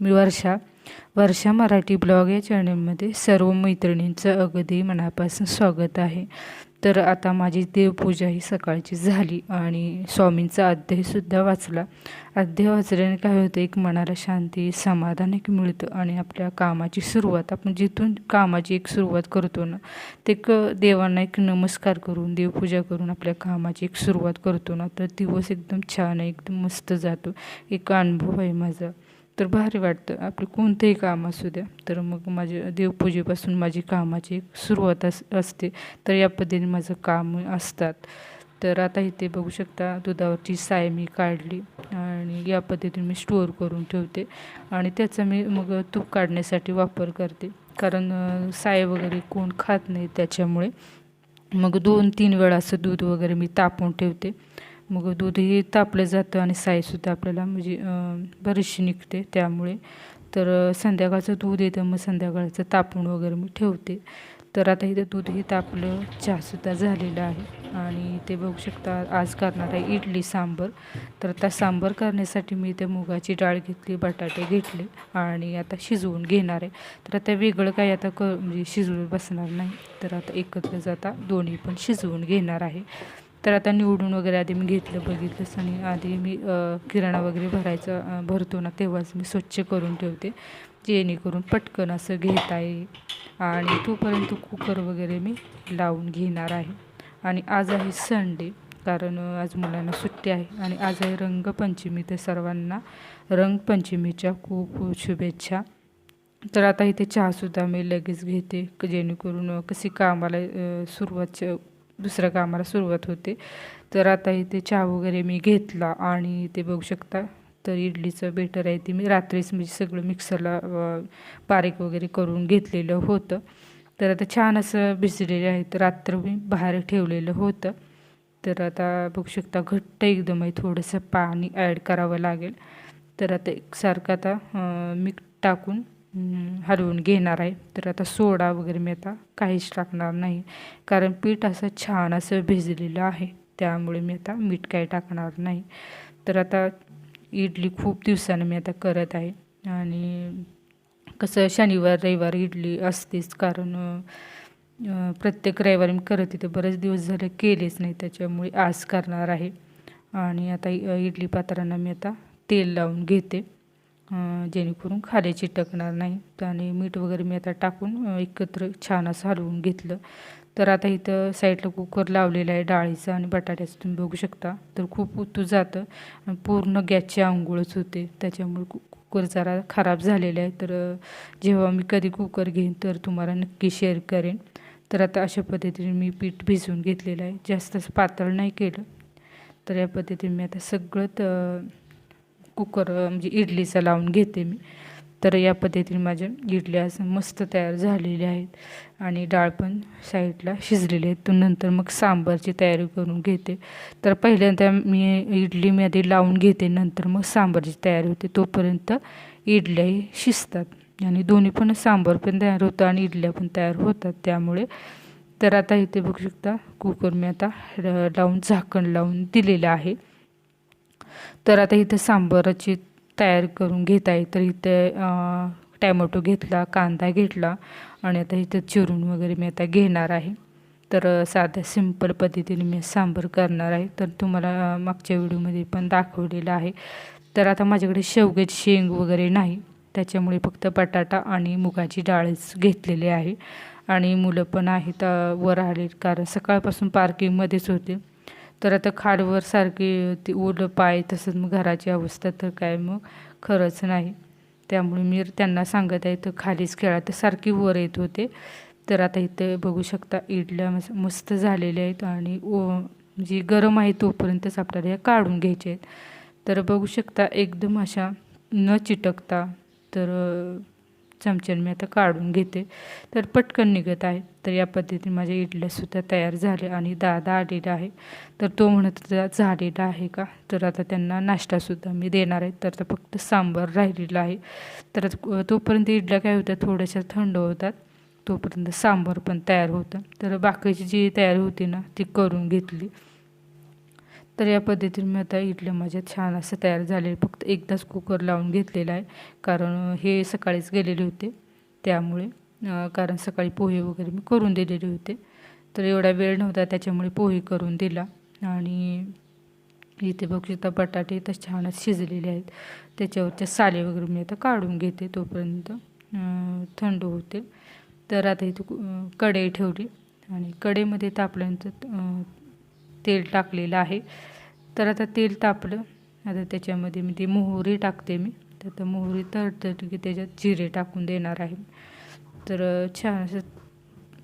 मी वर्षा वर्षा Marathi blog या चॅनलमध्ये सर्व मैत्रिणींचं अगदी मनापासून स्वागत आहे. तर आता माझी देवपूजा ही सकाळची झाली आणि स्वामींचा अध्यायसुद्धा वाचला. अध्याय वाचल्याने काय होतं एक मनाला शांती समाधान एक मिळतं आणि आपल्या कामाची सुरुवात आपण जिथून कामाची एक सुरुवात करतो ना ते क देवांना एक नमस्कार करून देवपूजा करून आपल्या कामाची एक सुरुवात करतो ना तर दिवस एकदम छान आहे एकदम मस्त जातो. एक अनुभव आहे माझा. तर भारी वाटतं. आपलं कोणतंही काम असू द्या. तर मग माझ्या देवपूजेपासून माझी कामाची सुरुवात अस असते. तर या पद्धतीने माझं काम असतात. तर आता इथे बघू शकता दुधावरची साय मी काढली आणि या पद्धतीने मी स्टोअर करून ठेवते. आणि त्याचा मी मग तूप काढण्यासाठी वापर करते. कारण साय वगैरे कोण खात नाही त्याच्यामुळे मग दोन तीन वेळा असं दूध वगैरे मी तापून ठेवते. मग दूधही तापलं जातं आणि साईसुद्धा आपल्याला म्हणजे बरीचशी निघते. त्यामुळे तर संध्याकाळचं दूध येतं मग संध्याकाळचं तापून वगैरे मी ठेवते. तर आता इथं दूधही तापलं चहासुद्धा झालेलं आहे. आणि ते बघू शकता आज करणार आहे इडली सांबर. तर आता सांबर करण्यासाठी मी इथे मुगाची डाळ घेतली बटाटे घेतले आणि आता शिजवून घेणार आहे. तर आता वेगळं काही आता क म्हणजे शिजवून बसणार नाही. तर आता एकत्रच आता दोन्ही पण शिजवून घेणार आहे. तर आता निवडून वगैरे आधी मी घेतलं बघितलंच आणि आधी मी किराणा वगैरे भरायचं भरतो ना तेव्हाच मी स्वच्छ करून ठेवते जेणेकरून पटकन असं घेता येईल. आणि तोपर्यंत कुकर वगैरे मी लावून घेणार आहे. आणि आज आहे संडे कारण आज मुलांना सुट्टी आहे आणि आज आहे रंगपंचमी तर सर्वांना रंगपंचमीच्या खूप खूप शुभेच्छा. तर आता इथे चहासुद्धा मी लगेच घेते जेणेकरून कशी कामाला सुरुवात दुसऱ्या कामाला सुरुवात होते. तर आता इथे चहा वगैरे मी घेतला आणि ते बघू शकता तर इडलीचं बेटर आहे ते मी रात्रीच म्हणजे सगळं मिक्सरला बारीक वगैरे करून घेतलेलं होतं. तर आता छान असं भिजलेलं आहे तर रात्र मी बाहेर ठेवलेलं होतं. तर आता बघू शकता घट्ट एकदम आहे थोडंसं पाणी ॲड करावं लागेल. तर आता एकसारखं आता मीठ टाकून हलवून घेणार आहे. तर आता सोडा वगैरे मी आता काहीच टाकणार नाही. कारण पीठ असं छान असं भिजलेलं आहे. त्यामुळे मी आता मीठ काही टाकणार नाही. तर आता इडली खूप दिवसानं मी आता करत आहे. आणि कसं शनिवार रविवार इडली असतेच. कारण प्रत्येक रविवारी मी करत येते बरेच दिवस झाले केलेच नाही. त्याच्यामुळे आज करणार आहे. आणि आता इडली पात्रांना मी आता तेल लावून घेते. जेणेकरून खाली चिटकणार नाही. आणि मीठ वगैरे मी आता टाकून एकत्र छान असं हलवून घेतलं. तर आता इथं साईडला कुकर लावलेला आहे डाळीचं आणि बटाट्याचं. तुम्ही बघू शकता. तर खूप उतू जातं. पूर्ण गॅसची आंघोळच होते. त्याच्यामुळे कुकर जरा खराब झालेला आहे. तर जेव्हा मी कधी कुकर घेईन तर तुम्हाला नक्की शेअर करेन. तर आता अशा पद्धतीने मी पीठ भिजवून घेतलेलं आहे. जास्त पातळ नाही केलं. तर या पद्धतीने मी आता सगळं कुकर म्हणजे इडलीचा लावून घेते मी. तर या पद्धतीने माझ्या इडल्या असं मस्त तयार झालेल्या आहेत. आणि डाळ पण साईडला शिजलेली आहेत तर नंतर मग सांबारची तयारी करून घेते. तर पहिल्यांदा मी इडली मी आधी लावून घेते. नंतर मग सांबारची तयारी होते. तोपर्यंत इडल्याही शिजतात. आणि दोन्ही पण सांबार पण तयार होतं आणि इडल्या पण तयार होतात त्यामुळे. तर आता इथे बघू शकता कुकर मी आता लावून झाकण लावून दिलेलं आहे. तर आता इथं सांबाराची तयार करून घेत आहे. तर इथे टॅमॅटो घेतला कांदा घेतला आणि आता इथं चिरून वगैरे मी आता घेणार आहे. तर साध्या सिंपल पद्धतीने मी सांबर करणार आहे. तर तुम्हाला मागच्या व्हिडिओमध्ये पण दाखवलेलं आहे. तर आता माझ्याकडे शेवग्याची शेंग वगैरे नाही. त्याच्यामुळे फक्त बटाटा आणि मुगाची डाळच घेतलेली आहे. आणि मुलं पण आहेत वर आले कारण सकाळपासून पार्किंगमध्येच होते. तर आता खाडवर सारखी ती ओलं पाय तसंच मग घराची अवस्था तर काय मग? खरंच नाही. त्यामुळे मी त्यांना सांगत आहे तर खालीच खेळा. तर सारखी वर येत होते. तर आता इथं बघू शकता इडल्या मस्त झालेल्या आहेत आणि ओ म्हणजे गरम आहे तोपर्यंतच आपल्याला ह्या काढून घ्यायचे आहेत. तर बघू शकता एकदम अशा न चिटकता तर चमच्याने मी आता काढून घेते. तर पटकन निघत आहे. तर या पद्धतीने माझ्या इडल्यासुद्धा तयार झाल्या आणि दादा आलेला आहे. तर तो म्हणत होता झालेला आहे का? तर आता त्यांना नाश्तासुद्धा मी देणार आहे. तर फक्त सांबार राहिलेला आहे. तर तोपर्यंत इडल्या काय होत्या? थोड्याशा थंड होतात. तोपर्यंत सांबार पण तयार होतं. तर बाकीची जी तयारी होती ना ती करून घेतली. तर या पद्धतीने मी आता इडल्या माझ्या छान असं तयार झालेलं फक्त एकदाच कुकर लावून घेतलेला आहे. कारण हे सकाळीच गेलेले होते. त्यामुळे कारण सकाळी पोहे वगैरे मी करून दिलेले होते. तर एवढा वेळ नव्हता त्याच्यामुळे पोहे करून दिला. आणि इथे बघू शकता बटाटे तर छानच शिजलेले आहेत. त्याच्यावरच्या साले वगैरे मी आता काढून घेते तोपर्यंत. थंड होते. तर आता इथे कु- कढई ठेवली. आणि कढईमध्ये तापल्यानंतर तेल टाकलेलं आहे. तर आता तेल तापलं. आता त्याच्यामध्ये मी ती मोहरी टाकते मी. तर आता मोहरी तडतडली की त्याच्यात जिरे टाकून देणार आहे. तर छान असं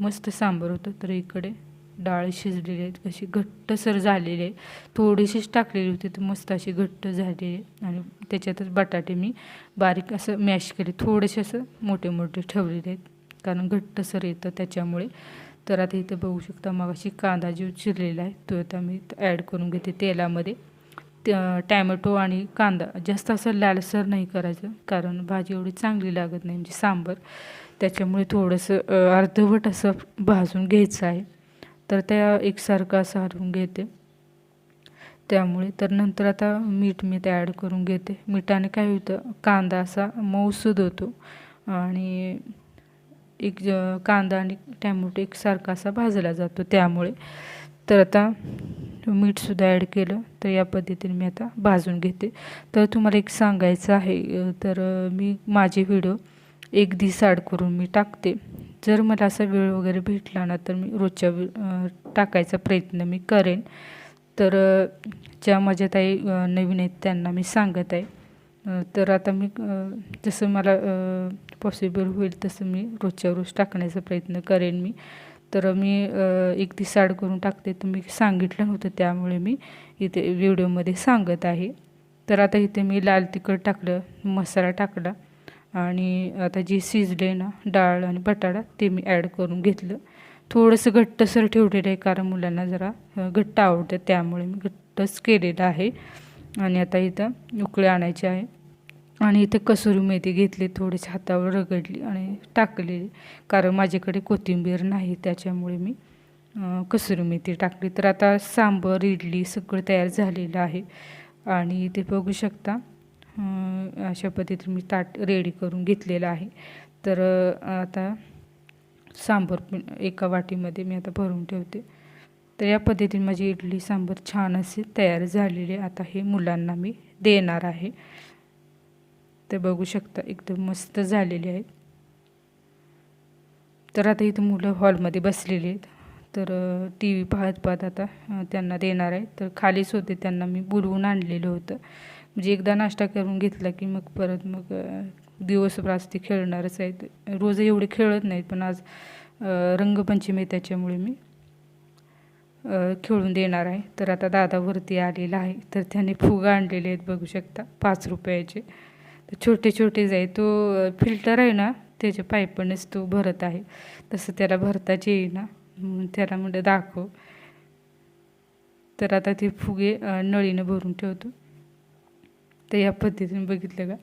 मस्त सांबार होतं. तर इकडे डाळ शिजलेली आहेत. कशी घट्टसर झालेली आहे. थोडीशीच टाकलेली होती. तर मस्त अशी घट्ट झालेली आहे. आणि त्याच्यातच बटाटे मी बारीक असं मॅश केले. थोडेसे असं मोठे मोठे ठेवलेले आहेत. कारण घट्टसर येतं त्याच्यामुळे. तर आता इथं बघू शकता मग अशी कांदा जो चिरलेला आहे तो आता मी ॲड करून घेते तेलामध्ये. त्या- टॅमॅटो आणि कांदा जास्त असं लालसर नाही करायचं कारण भाजी एवढी चांगली लागत नाही म्हणजे सांबर. त्याच्यामुळे थोडंसं अर्धवट असं भाजून घ्यायचं आहे. तर त्या एकसारखं असं हलवून घेते. त्यामुळे तर नंतर आता मीठ मी ते ॲड करून घेते. मिठाने काय होतं कांदा असा मऊसूद होतो. आणि एक ज- कांदा आणि टॅमॅटो एकसारखा असा भाजला जातो. त्यामुळे तर आता मीठसुद्धा ॲड केलं तर या पद्धतीने मी आता भाजून घेते. तर तुम्हाला एक सांगायचं आहे तर मी माझे व्हिडिओ एक दिवस ॲड करून मी टाकते. जर मला असा वेळ वगैरे भेटला ना तर मी रोजच्या टाकायचा प्रयत्न मी करेन. तर ज्या माझ्या ताई नवीन आहेत त्यांना मी सांगत आहे. तर आता मी जसं मला पॉसिबल होईल तसं मी रोजच्या रोज टाकण्याचा प्रयत्न करेन मी. तर मी एक दिवस ॲड करून टाकते. तर मी सांगितलं नव्हतं त्यामुळे मी इथे व्हिडिओमध्ये सांगत आहे. तर आता इथे मी लाल तिखट टाकलं मसाला टाकला आणि आता जी शिजले ना डाळ आणि बटाटा ते मी ॲड करून घेतलं. थोडंसं घट्टसर ठेवलेलं आहे कारण मुलांना जरा घट्ट आवडतं त्यामुळे मी घट्टच केलेलं आहे. आणि आता इथं उकळे आणायचे आहे. आणि इथे कसुरी मेथी घेतली थोडीशी हातावर रगडली आणि टाकली. कारण माझ्याकडे कोथिंबीर नाही त्याच्यामुळे मी कसुरी मेथी टाकली. तर आता सांबर इडली सगळं तयार झालेलं आहे. आणि इथे बघू शकता अशा पद्धतीने मी ताट रेडी करून घेतलेलं आहे. तर आता सांबर पण एका वाटीमध्ये मी आता भरून ठेवते. तर या पद्धतीने माझी इडली सांबर छान असे तयार झालेली. आता हे मुलांना मी देणार आहे. ते बघू शकता एकदम मस्त झालेले आहेत तर आता इथं मुलं हॉलमध्ये बसलेली आहेत. तर टी व्ही पाहत पाहत आता त्यांना देणार आहे. तर खालीच होते त्यांना मी बोलवून आणलेलं होतं. म्हणजे एकदा नाश्ता करून घेतला की मग परत मग दिवसभर आज ते खेळणारच आहेत. रोज एवढे खेळत नाहीत पण आज रंगपंचमी आहे त्याच्यामुळे मी खेळून देणार आहे. तर आता दादा वरती आलेला आहे. तर त्याने फुगा आणलेले आहेत बघू शकता. पाच रुपयाचे. तर छोटे छोटेच आहे तो फिल्टर आहे ना त्याच्या पाईपनेच तो भरत आहे. तसं त्याला भरताच येईना. म्हणून त्याला म्हणलं दाखव. तर आता ते फुगे नळीनं भरून ठेवतो. तर या पद्धतीने बघितलं का?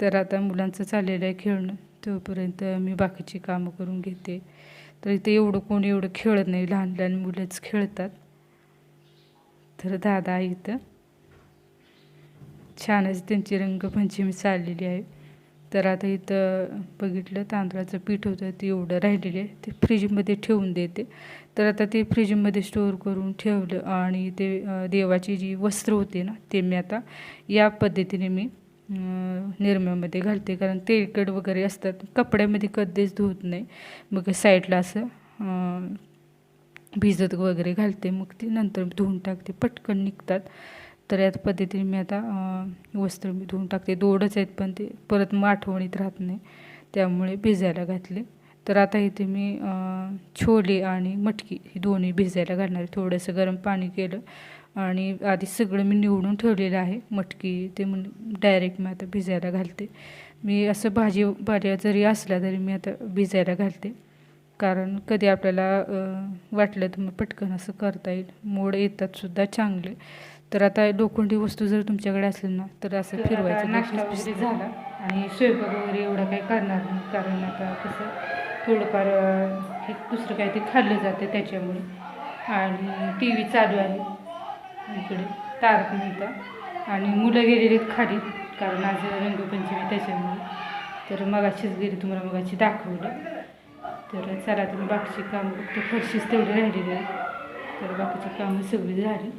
तर आता मुलांचं चाललेलं आहे खेळणं. तोपर्यंत मी बाकीची कामं करून घेते. तर इथे एवढं कोणी एवढं खेळत नाही. लहान लहान मुलंच खेळतात. तर दादा इथं. इथं छानच त्यांची रंगपंचमी चाललेली आहे. तर आता इथं बघितलं तांदळाचं पीठ होतं ते एवढं राहिलेलं आहे. ते फ्रीजमध्ये ठेवून देते. तर आता ते फ्रीजमध्ये स्टोअर करून ठेवलं आणि ते देवाची जी वस्त्र होते ना ते मी आता या पद्धतीने मी निरम्यामध्ये घालते. कारण तेलकट वगैरे असतात. कपड्यामध्ये कधीच धुवत नाही. मग साईडला असं भिजत वगैरे घालते. मग ती नंतर धुवून टाकते. पटकन निघतात. तर याच पद्धतीने मी आता वस्त्र मी धुवून टाकते. दोडच आहेत पण ते परत मग आठवणीत राहत नाही. त्यामुळे भिजायला घातले. तर आता इथे मी छोले आणि मटकी ही दोन्ही भिजायला घालणार आहे. थोडंसं गरम पाणी केलं. आणि आधी सगळं मी निवडून ठेवलेलं आहे. मटकी ते म्हणून डायरेक्ट मी आता भिजायला घालते. मी असं भाजी भाज्या जरी असल्या तरी मी आता भिजायला घालते. कारण कधी आपल्याला वाटलं तर मग पटकन असं करता येईल. मोड येतात सुद्धा चांगले. तर आता लोखंडी वस्तू जर तुमच्याकडे असेल ना तर असं फिरवायचं नाश्ता वगैरे झाला. आणि स्वयंपाक वगैरे एवढा काही करणार नाही. कारण आता कसं थोडंफार हे दुसरं काही ते खाल्लं जाते त्याच्यामुळे. आणि टी व्ही चालू आहे. इकडे तारक मेहता आणि मुलं गेलेली आहेत खाली कारण आज रंगपंचमी त्याच्यामुळे. तर मगाशीच गेली तुम्हाला मगाशी दाखवलं. तर चला तुम्ही बाकीची कामं फक्त फरशीच तेवढी राहिलेली आहे तर बाकीची कामं सगळी झाली.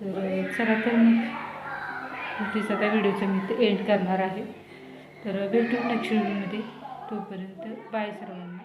तर चला तर मग प्लीज आता व्हिडिओचं मी ते एंड करणार आहे. तर भेटू नेक्स्ट व्हिडिओमध्ये. तोपर्यंत बाय सर्वांना.